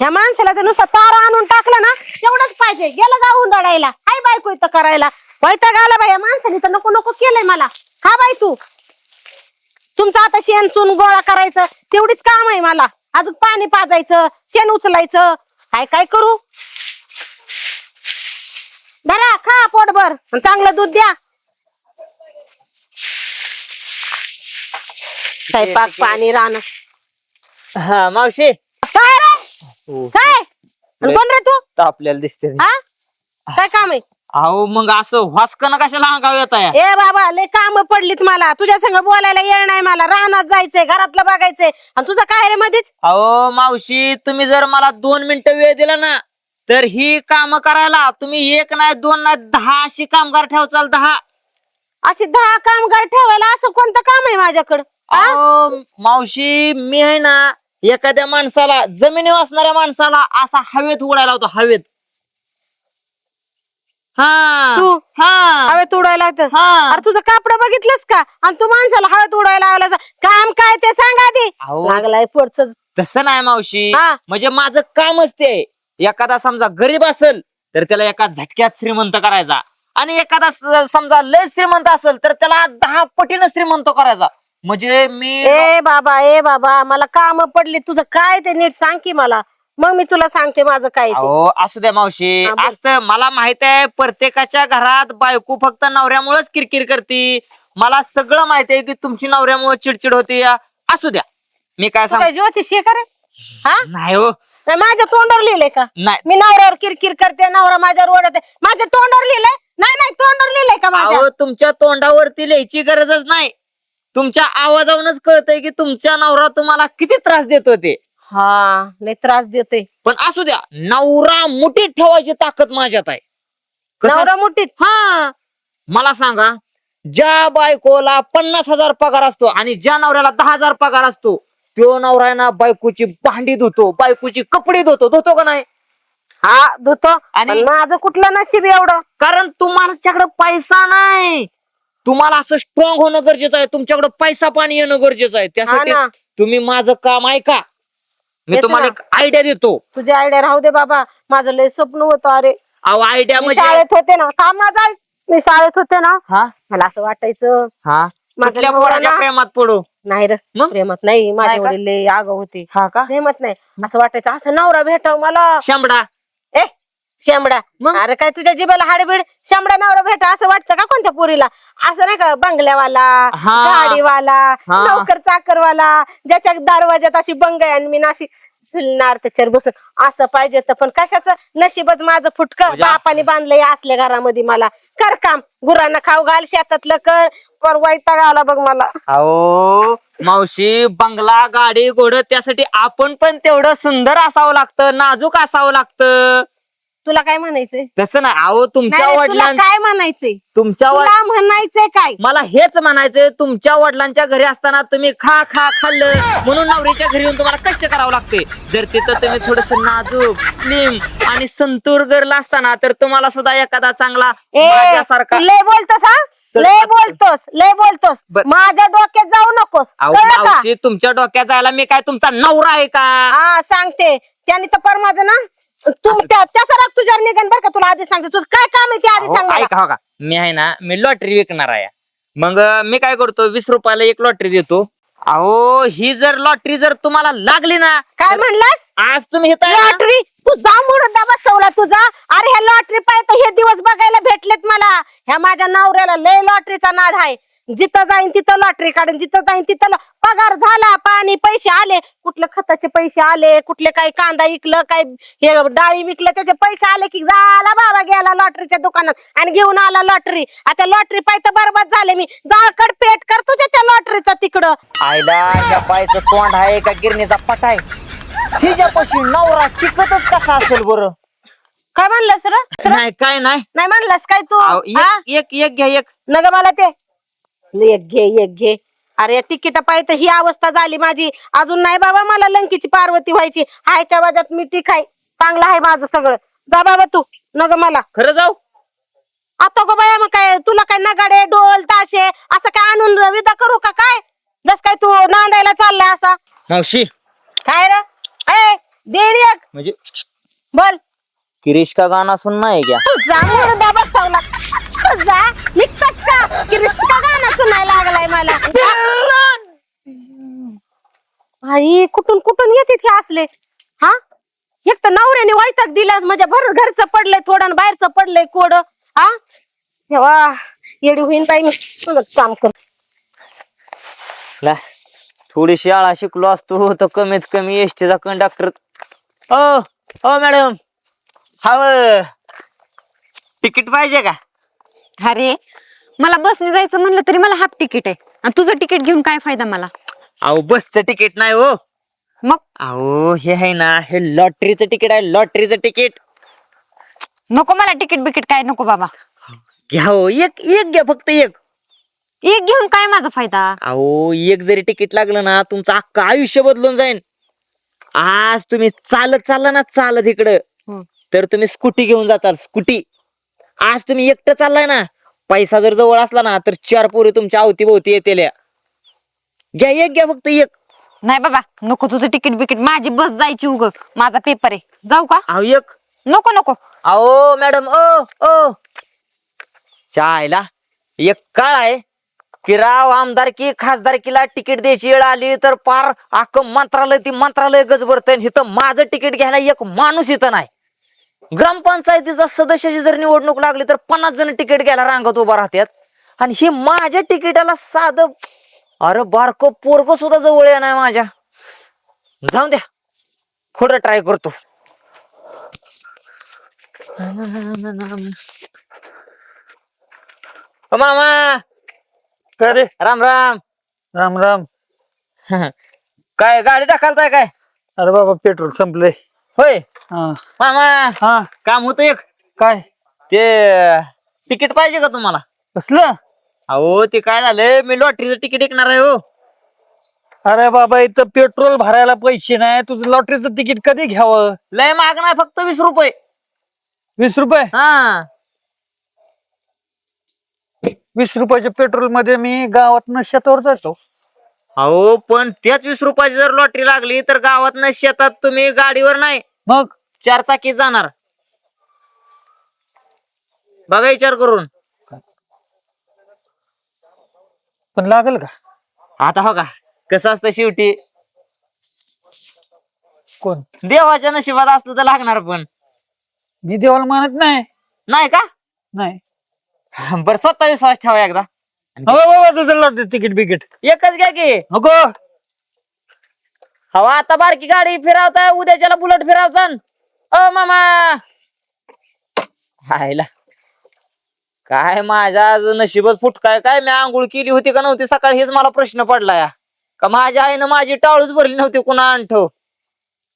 ह्या माणसाला तर नुसता चारा आणून टाकला ना तेवढंच पाहिजे. गेलं गाऊन दडायला हाय बायको इथं करायला. वैताग आला बाई या माणसाने तर नको नको केलंय मला. खा बाई तू. तुमचं आता शेण सून गोळा करायचं तेवढीच काम आहे मला. अजून पाणी पाजायचं शेण उचलायचं. काय काय करू? धरा खा पोटभर. आणि चांगलं दूध द्या. स्वयंपाक पाणी राहणं हा मावशी. काय? आणि कोण रे तू? आपल्याला दिसते हा? काय काम आहे? अहो मग असं वासकन कशाला अंगाव येत आहे ए बाबा लय काम पडलीत मला. तुझ्या संग बोलायला येणार नाही मला. रानात जायचंय घरातलं बघायचंय. आणि तुझं काय रे मध्येच अहो मावशी तुम्ही जर मला दोन मिनिटं वेळ दिला ना तर ही काम करायला तुम्ही एक नाही दोन नाही दहा अशी कामगार ठेवचाल दहा. असे दहा कामगार ठेवायला असं कोणतं काम आहे माझ्याकडं? हा? अहो मावशी मी आहे ना एखाद्या माणसाला जमिनीवर असणाऱ्या माणसाला असा हवेत उडायला होतो हवेत हा तू? हा हवेत उडायला लागतं. हा. अरे तुझं कापड बघितलंस का आणि तू माणसाला हवेत उडायला काम काय ते सांग आधी अहो. लागलाय पुढचं तसं नाही मावशी हा. म्हणजे माझं कामच ते आहे. एखादा समजा गरीब असेल तर त्याला एका झटक्यात श्रीमंत करायचा आणि एखादा स- समजा लय श्रीमंत असेल तर त्याला दहा पटीनं श्रीमंत करायचा म्हणजे मी ए बाबा ए बाबा मला काम पडली तुझं काय ते नीट सांग की मला. मग मी तुला सांगते माझं काय ते. अहो असू द्या मावशी. हा, बोल. असतं मला माहीत आहे प्रत्येकाच्या घरात बायको फक्त नवऱ्यामुळेच किरकिर करते. मला सगळं माहीत आहे की तुमची नवऱ्यामुळे चिडचिड होती. या. असू द्या. मी काय तू सांग काय ज्योतिष आहे का रे? हा? नाही हो. नाही, माझ्या तोंडावर लिहिलंय का? नाही. मी नवऱ्यावर किरकिर करते नवरा माझ्यावर ओढत माझ्या तोंडावर लिहिलंय? नाही नाही तोंडावर लिहिलंय का माझ्या? अहो तुमच्या तोंडावरती लिहायची गरजच नाही. तुमच्या आवाजावरूनच कळतंय की तुमच्या नवरा तुम्हाला किती त्रास देत होते हा लय त्रास देतोय. पण असू द्या नवरा मुठीत ठेवायची ताकद माझ्यात आहे. कसं- नवरा मुठीत? हा. मला सांगा ज्या बायकोला पन्नास हजार पगार असतो आणि ज्या नवऱ्याला दहा हजार पगार असतो तो नवरा आहे ना बायकोची भांडी धुतो बायकोची कपडे धुतो. धुतो का नाही? हा धुतो. आणि- आणि माझं कुठलं नशीब एवढं? कारण तुम्हाच्याकडे पैसा नाही. तुम्हाला असं स्ट्रॉंग होणं गरजेचं आहे. तुमच्याकडे पैसा पाणी येणं गरजेचं आहे. त्यासाठी ना. तुम्ही माझं काम ऐका. मी तेच तुम्हाला ना. एक आयडिया देतो. तुझी आयडिया राहू दे बाबा. माझं लय स्वप्न होतं अरे. अहो आयडिया मी म्हणजे शाळेत होते ना. थांब माझा ऐक. मी शाळेत होते ना. हा? मला असं वाटायचं. हा? माझा कुठल्या नवरा पोराच्या ना- प्रेमात पडू? नाही रे. मग? प्रेमत नाही. माझे नाही का? वडील लय आगाऊ होते. हा का? प्रेमत नाही. असं वाटायचं असं नवरा भेटाव मला. शंभडा. शेंबडा. मग? अरे काय तुझ्या जिबाला हाडबीड? शेंबडा नवरा भेटा असं वाटतं का कोणत्या पोरीला? असं नाही का बंगल्यावाला हा. गाडीवाला हा. नौकर चाकरवाला ज्याच्या दरवाज्यात अशी बंग आहे आणि मी नाशी झुलणार त्याच्यावर बसून. असं पाहिजे तर पण कशाचं? नशीबच माझं फुटकं. म्हणजे- बापाने बांधलंय असल्या घरामध्ये मला. कर काम. गुरांना खाऊ घाल शेतातलं कर. परवायता गावला बघ मला. अहो मावशी बंगला गाडी घोड त्यासाठी आपण पण तेवढं सुंदर असावं लागतं नाजूक असावं लागतं. तुला काय म्हणायचंय? तसं नाही अहो तुमच्या नाही रे, तुला वडिलां काय म्हणायचंय? तुमच्या वड- तुला म्हणायचंय काय? मला हेच म्हणायचंय तुमच्या वडिलांच्या घरी असताना तुम्ही खा खा खाल्लं म्हणून नवरीच्या घरी येऊन तुम्हाला कष्ट करावं लागते जर तिथं तुम्ही थोडस नाजूक स्लिम आणि संतूर गरला असताना तर तुम्हाला सुद्धा एखादा चांगला ए माझ्यासारखा तू लय बोलतोस हा? सर- लय बोलतोस लय बोलतोस. बर- माझ्या डोक्यात जाऊ नकोस अहो, कळलं का? मावशी तुमच्या डोक्यात जायला मी काय तुमचा नवरा आहे का? हा सांगते. त्याने तर पर माझं ना तू त्या- त्याचा राग तुझ्यावर निघन बरं का? तुला आधी सांगते. तुझं काय काम आहे ते आधी सांग मला. ऐका हो का? मी आहे ना मी लॉटरी विकणार आहे. मग अं, मी काय करतो? वीस रुपयाला एक लॉटरी देतो. अहो ही जर लॉटरी जर तुम्हाला लागली ना काय म्हणलास? आज तुम्ही इथं आहे ना, लॉटरी तू जा मुडदा बसवला तुझा. अरे ह्या लॉटरी पाहिजे हे दिवस बघायला भेटलेत मला. ह्या माझ्या नवऱ्याला लय लॉटरीचा नाद आहे. जिथं जाईन तिथं लॉटरी काढून जिथं जाईन तिथं पगार झाला पाणी पैसे आले. कुठले खताचे पैसे आले कुठले काही कांदा विकलं काय हे डाळी विकलं त्याचे पैसे आले की झाला बाबा गेला लॉटरीच्या दुकानात आणि घेऊन आला लॉटरी आता लॉटरी पाहिजे बरबाद झाले मी. जाळकड पेट कर तुझ्या त्या लॉटरीचा तिकडं. आईला त्या बाईचं तोंड आहे का? गिरणीचा पट आहे. हिच्यापाशी नवरा टिकतच कसा असेल बरं? काय म्हणलंस र? नाही काय नाही. नाही म्हणलंस काय तू? एक एक घ्या एक. नग मला ते एक घे एक घे. अरे तिकीट पाहिजे ही अवस्था झाली माझी. अजून नाही बाबा मला लंकीची पार्वती व्हायची. हाय त्या वाजात मी टिक आहे. चांगलं आहे माझं सगळं. जा बाबा तू नग मला. खरं जाऊ? आता गो बाया मग काय? तुला काय नगाडे डोल ताशे असं काय आणून विदा करू का काय? जस काय तू नांदायला चाललाय असा. मावशी. काय रे? ए देईन एक. म्हणजे बोल. किरीश का गाणं सुनना है क्या? मुर्दा बसवला तुझा निघतच का की रिस्का गाणं सुनायला लागलाय मला. आई कुठून कुठून येते हे असले? हा? एक तर नवऱ्याने वैताग दिला म्हणजे भर घरचं पडलंय थोडं आणि बाहेरचं पडलंय कोड. हा? तेव्हा येडी होईन बाई मी. तुझंच काम कर. ला थोडी शाळा शिकलो असतो तर कमीत कमी एसटीचा कंडक्टर ओ ओ मॅडम. हव. तिकीट पाहिजे का? अरे मला बसने जायचं म्हणलं तरी मला हाफ तिकीट आहे. आणि तुझं तिकीट घेऊन काय फायदा मला? अहो बसचं तिकीट नाही हो. मग? अहो हे आहे ना हे लॉटरीचं तिकीट आहे लॉटरीचं तिकीट. नको मला तिकीट बिकीट काय नको बाबा. घ्या हो एक एक घ्या फक्त एक. एक घेऊन काय माझा फायदा? अहो एक जरी तिकीट लागलं ना तुमचं अख्खं आयुष्य बदलून जाईल आज तुम्ही चालत चालला ना चालत इकडं. हम्म. तर तुम्ही स्कूटी घेऊन जाताल स्कूटी. आज तुम्ही एकटं चाललाय ना पैसा जर जवळ असला ना तर चार पोरी तुमच्या अवतीभोवती येतील. या. घ्या एक घ्या फक्त एक. नाही बाबा नको तुझं तिकीट बिकीट. माझी बस जायची उग. माझा पेपर आहे. जाऊ का? अहो एक. नको नको. अहो मॅडम ओ ओ. चायला एक काळ आहे. की राव आमदारकी खासदारकीला तिकीट द्यायची वेळ आली तर पार अख्खं मंत्रालय ती मंत्रालय गजबरत इथं माझं तिकीट घ्यायला एक माणूस इथं नाही. ग्रामपंचायतीचा सदस्याची जर निवडणूक लागली तर पन्नास जण तिकीट घ्यायला रांगत उभा राहतात. आणि हे माझ्या तिकिटाला साधं अरे बारक पोरग सुद्धा जवळ येणार माझ्या. जाऊन द्या. खोटं ट्राय करतो. ओ मामा! काय रे? राम राम. राम राम. काय गाडी टाकालताय काय? अरे बाबा पेट्रोल संपलंय. होय. हा. मामा हा. काम होतं एक. काय? ते तिकीट पाहिजे का तुम्हाला? कसलं? अहो ते काय झालं मी लॉटरीचं तिकीट ऐकणार आहे हो. अरे बाबा इथं पेट्रोल भरायला पैसे नाही. तुझं लॉटरीचं तिकीट कधी घ्यावं? लय महाग नाही फक्त वीस रुपये. वीस रुपये? हा. वीस रुपयाच्या पेट्रोलमध्ये मी गावात शेतावर जातो. अहो पण त्याच वीस रुपयाची जर लॉटरी लागली तर गावात शेतात तुम्ही गाडीवर नाही. मग चार चाकी जाणार. बघा विचार करून. पण लागल का? आता हो का? कसं असतं शेवटी? कोण? देवाच्या नशिबात असलं तर लागणार पण. मी देवाला मानत नाही. नाही का? नाही. बर स्वतः विश्वास ठेवा एकदा. हो बाबा तुझं लॉटरी तिकीट बिकीट. एकच घ्या की. नको. अहो आता बारकी गाडी फिरावता उद्याच्याला बुलेट फिरावचा ओ मामा. हायला काय माझ्या आज नशीबच फुटकाय काय मी आंघोळ केली होती का नव्हती? सकाळी हेच मला प्रश्न पडला या. का माझ्या आईनं माझी टाळूच भरली नव्हती कुणा आणठव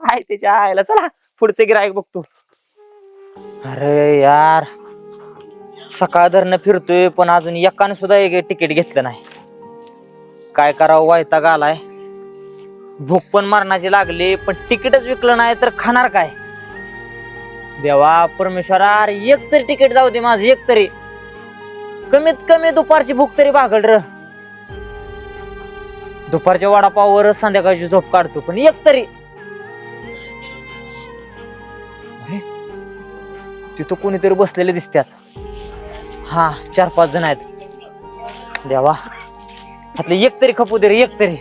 आहे त्याच्या आईला चला पुढचे गिरायक बघतो. अरे यार सकाळ धरणं फिरतोय पण अजून एकाने सुद्धा एक तिकीट घेतलं नाही. काय करावं वैताग आलाय. भूक पण मरणाची लागली पण तिकीटच विकलं नाही तर खाणार काय? देवा परमेश्वरा अरे एक तरी तिकीट जाऊ दे माझं एक तरी. कमीत कमी दुपारची भूक तरी भागल र. दुपारच्या वडापाववर संध्याकाळची झोप काढतो पण एक तरी. अरे, तिथं कोणीतरी बसलेले दिसतात हा चार पाच जण आहेत. देवा त्यातले एक तरी खपू दे रे एक तरी.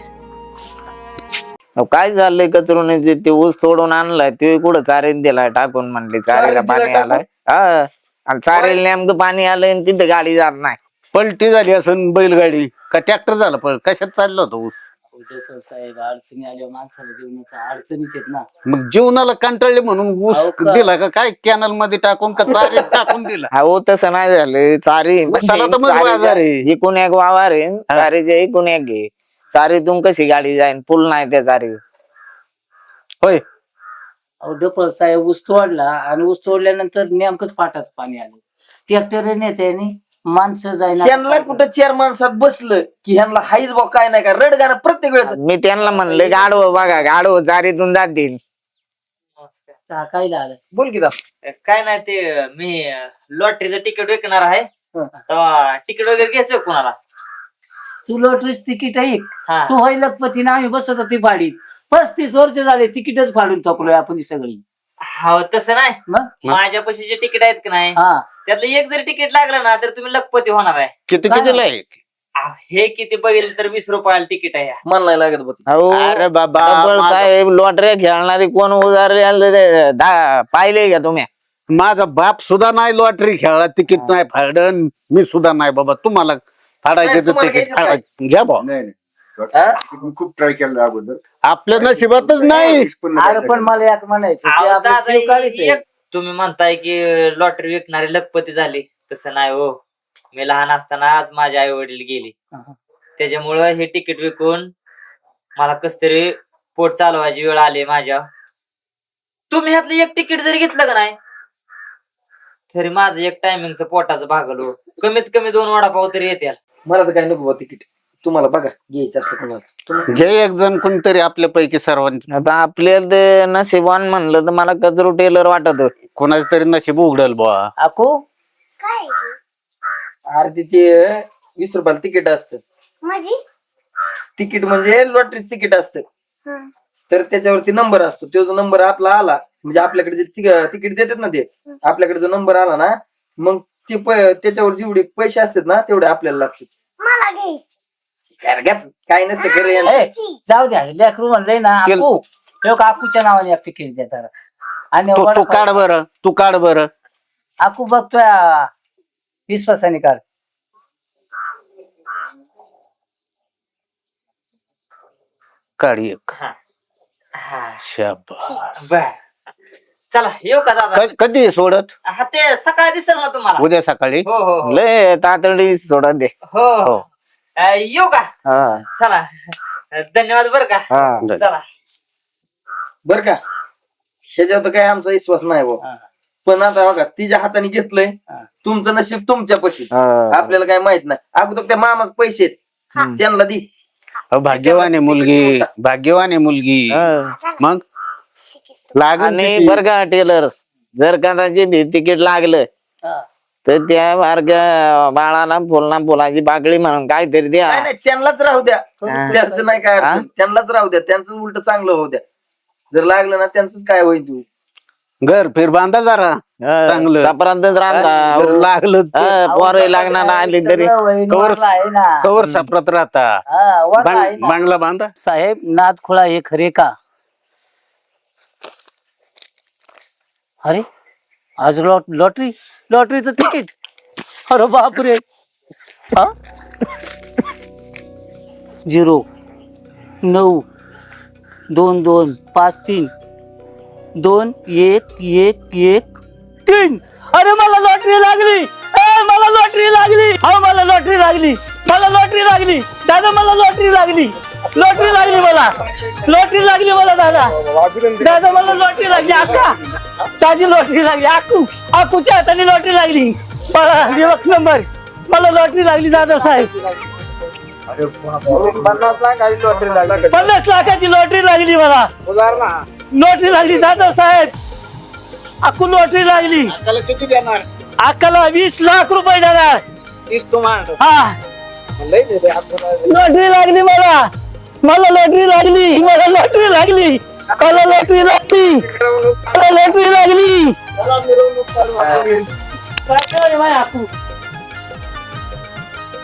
अहो, काय झालंय कचरून ते ऊस तोडून आणलाय ते कुठं चारेल दिलाय टाकून म्हणले चारेला पाणी आलाय. हा आणि चारेल नेमकं पाणी आलंय आणि तिथं गाडी जात नाही. पलटी झाली असन बैलगाडी. का ट्रॅक्टर झालं? पण कशात चाललं होतं ऊस? साहेब अडचणी आल्या माणसाला जीवनात अडचणीच आहेत ना. मग जीवनाला कंटाळले म्हणून ऊस अहो का? दिला का? काय कॅनलमध्ये टाकून का चारेत टाकून दिला? अहो तसं नाही झालं. चारी त्याला तर मग बाजार आहे. इकून एक वावर आहे. चारीचे इकून एक घे चारीतून कशी गाडी जाईन? पूल नाही त्या चारी होय. अहो डपळ साहेब ऊस तोडला आणि ऊस तोडल्यानंतर नेमकंच पाटाच पाणी आलं. ट्रॅक्टर नेत्याने माणसं ह्यांना जायना कुठं चार माणसात बसलं की ह्यांना हाईच बा काय नाही का रड गाणं प्रत्येक वेळेस. मी त्यांना म्हणलं गाडव बघा गाडव चारीतून जातील. टाकायला आलं. बोल की दा काय नाही ते मी लॉटरीचं तिकीट विकणार आहे. तेव्हा तिकीट वगैरे घ्यायचं कोणाला? तू लॉटरीच तिकीट ऐक हा. तू होय लखपतीने आम्ही बसत होती भाडीत पस्तीस वर्ष झाले तिकीटच फाडून थकलोय आपण ही सगळी. हो तसं नाही. मग? माझ्यापाशी जे तिकीट आहेत की नाही हा. त्यातलं एक जरी तिकीट लागलं ना तर तुम्ही लखपती होणार आहे. किती काय आहे अहो, हे किती बघितलं तर वीस रुपयाला तिकीट आहे. मला नाही लागत बघ. अहो अरे बाबा डबल माझा- साहेब लॉटऱ्या खेळणारी कोण उदारले पाहिले का तुम्ही? माझा बाप सुद्धा नाही लॉटरी खेळला तिकीट नाही फाडन मी सुद्धा नाही बाबा तुम्हाला फाडायचे नाही, तर तुम्हाला तिकीट घ्यायचं काय? फाडा घ्या बा नाही नाही. हा? मी खूप ट्राय केलं अगोदर. आपल्या नशिबातच नाही पण अरे पण मला एक म्हणायचं ते अहो, आपलं दादा, जीव काढीत आहे. एक- तुम्ही म्हणताय की लॉटरी विकणारे लखपती झाले. तसं नाही हो. मी लहान असताना आज माझे आई वडील गेले अहं. त्याच्यामुळं हे तिकीट विकून मला कस तरी पोट चालवायची वेळ आली माझ्या. तुम्ही ह्यातलं एक तिकीट जरी घेतलं का नाही तरी माझं एक टायमिंगचं पोटाचं भागलो कमीत कमी दोन वडापाव तरी येतील मला तर काय नको बा तिकीट. तुम्हाला बघा घ्यायचं असलं कोणाला तुम्हाला घे एक जण कोणतरी आपल्यापैकी सर्वांचे. आता आपल्या नशिबान म्हणलं तर मला कचरू टेलर वाटत. कोणाचं तरी नशीब उघडल बुवा. आको? अरे तिथे वीस रुपयाला तिकीट असतं. तिकीट म्हणजे लॉटरीच तिकीट असतं. तर त्याच्यावरती नंबर असतो. तो जो नंबर आपला आला म्हणजे आपल्याकडे जे तिकीट देतात ना ते आपल्याकडे जो नंबर आला ना मग ते प- त्याच्यावर जेवढे पैसे असतात ना तेवढे आपल्याला लागतात. अरे काय नसतं खरं यांचं. ए, जाऊ द्या लेकरू म्हणलंय ना केल- आकू लोक नावाने एक तिकीट देतात आणि तू तू वडापाव- काढ बर तू काढ बर. आकू बघतोय विश्वासाने काढ. काढ एक. हा. शाबास. बर. चला येऊ का दादा? क- कधी सोडत? हा ते सकाळी दिसेल ना तुम्हाला. उद्या सकाळी? हो हो हो. लय तातडी सोडा दे. हो हो. हो. अं, येऊ का? हा. चला. धन्यवाद बर का. हा चला. बर का? ह्याच्यावर तर काय आमचा विश्वास नाही भाऊ हा. पण आता बघा तिच्या हाताने घेतलंय. हा. तुमचं नशीब तुमच्यापाशी हा. आपल्याला काय माहीत नाही. अगोदर त्या मामाचे पैसे आहेत. त्यांना दी. अहो, भाग्यवान आहे मुलगी. भाग्यवान आहे मुलगी. हा. मग? लागून आणि बर का टेलर जर कदाचित हे तिकीट लागलं हा. तर त्या मार्ग बाळाला फुलना फुलाची बाकडी म्हणून काहीतरी द्या. नाही नाही त्यांनाच राहू द्या. हा. त्यांचं नाही काय हा? अडचण. त्यांनाच राहू द्या. त्यांचं उलट चांगलं होऊ द्या. जर लागलं ना त्यांचंच काय होईल तू? घर फिर बांधा जरा. हा, चांगलं. सापरांतच राहता जर लागलंच तर. हा, पोरं लागणार आली तरी. कवर- कवर सापडत राहता. हा, वरला आहे बांग- ना. बांगला बांधा. साहेब नाद खुळा हे खरे का? अरे आज लॉट लॉटरी लॉटरीचं तिकीट? अरे बापरे. हा? झिरो नऊ दोन दोन पाच तीन दोन एक एक एक तीन. अरे मला लॉटरी लागली. ए, मला लॉटरी लागली. अहो मला लॉटरी लागली. मला लॉटरी लागली. दादा मला लॉटरी लागली. लॉटरी लागली मला. लॉटरी लागली मला दादा. दादा मला लॉटरी लागली. अक्का ताजी लॉटरी लागली. आकू आकूच्या हाताने लॉटरी लागली. मला दिवस नंबर. मला लॉटरी लागली जाधव साहेब. पन्नास लाखाची लॉटरी लागली. मला. लॉटरी लागली जाधव साहेब. आकू लॉटरी लागली. किती देणार? अक्काला वीस लाख रुपये देणार. हा. लॉटरी लागली मला. मला लॉटरी लागली मला लॉटरी लागली मला लॉटरी लागली मला लॉटरी लागली.